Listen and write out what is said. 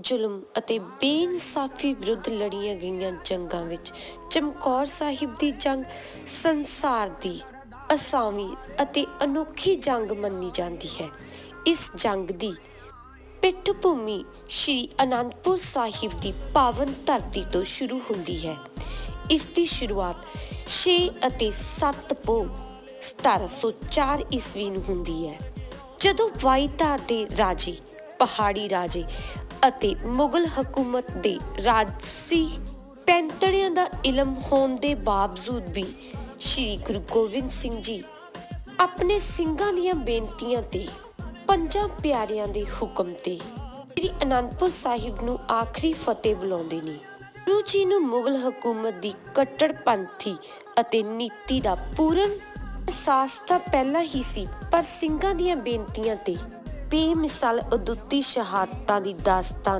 ਜ਼ੁਲਮ ਅਤੇ ਬੇਇਨਸਾਫੀ ਵਿਰੁੱਧ ਲੜੀਆਂ ਗਈਆਂ ਜੰਗਾਂ ਵਿੱਚ ਚਮਕੌਰ ਸਾਹਿਬ ਦੀ ਜੰਗ ਸੰਸਾਰ ਦੀ ਅਸਾਵੀਂ ਅਤੇ ਅਨੋਖੀ ਜੰਗ ਮੰਨੀ ਜਾਂਦੀ ਹੈ। ਇਸ ਜੰਗ ਦੀ ਪਿੱਠ ਭੂਮੀ ਸ਼੍ਰੀ ਅਨੰਦਪੁਰ ਸਾਹਿਬ ਦੀ ਪਾਵਨ ਧਰਤੀ ਤੋਂ ਸ਼ੁਰੂ ਹੁੰਦੀ ਹੈ। ਇਸ ਦੀ ਸ਼ੁਰੂਆਤ 6 ਅਤੇ 7 ਪੋ 1704 ਈਸਵੀ ਨੂੰ ਹੁੰਦੀ ਹੈ। ਜਦੋਂ ਵਾਈਤਾਰ ਦੇ ਰਾਜੇ, ਪਹਾੜੀ ਰਾਜੇ ਅਤੇ ਮੁਗਲ ਹਕੂਮਤ ਦੇ ਰਾਜਸੀ ਪੈਂਤੜਿਆਂ ਦਾ ਇਲਮ ਹੋਣ ਦੇ ਬਾਵਜੂਦ ਵੀ ਸ੍ਰੀ ਗੁਰੂ ਗੋਬਿੰਦ ਸਿੰਘ ਜੀ ਆਪਣੇ ਸਿੰਘਾਂ ਦੀਆਂ ਬੇਨਤੀਆਂ ਤੇ ਪੰਜਾਂ ਪਿਆਰਿਆਂ ਦੇ ਹੁਕਮ ਤੇ ਸ੍ਰੀ ਅਨੰਦਪੁਰ ਸਾਹਿਬ ਨੂੰ ਆਖਰੀ ਫਤਿਹ ਬੁਲਾਉਂਦੇ ਨੇ। ਗੁਰੂ ਜੀ ਨੂੰ ਮੁਗਲ ਹਕੂਮਤ ਦੀ ਕੱਟੜਪੰਥੀ ਅਤੇ ਨੀਤੀ ਦਾ ਪੂਰਨ ਅਹਿਸਾਸ ਤਾਂ ਪਹਿਲਾਂ ਹੀ ਸੀ, ਪਰ ਸਿੰਘਾਂ ਦੀਆਂ ਬੇਨਤੀਆਂ ਤੇ ਬੇਮਿਸਾਲ ਅਦੁੱਤੀ ਸ਼ਹਾਦਤਾਂ ਦੀ ਦਾਸਤਾਨ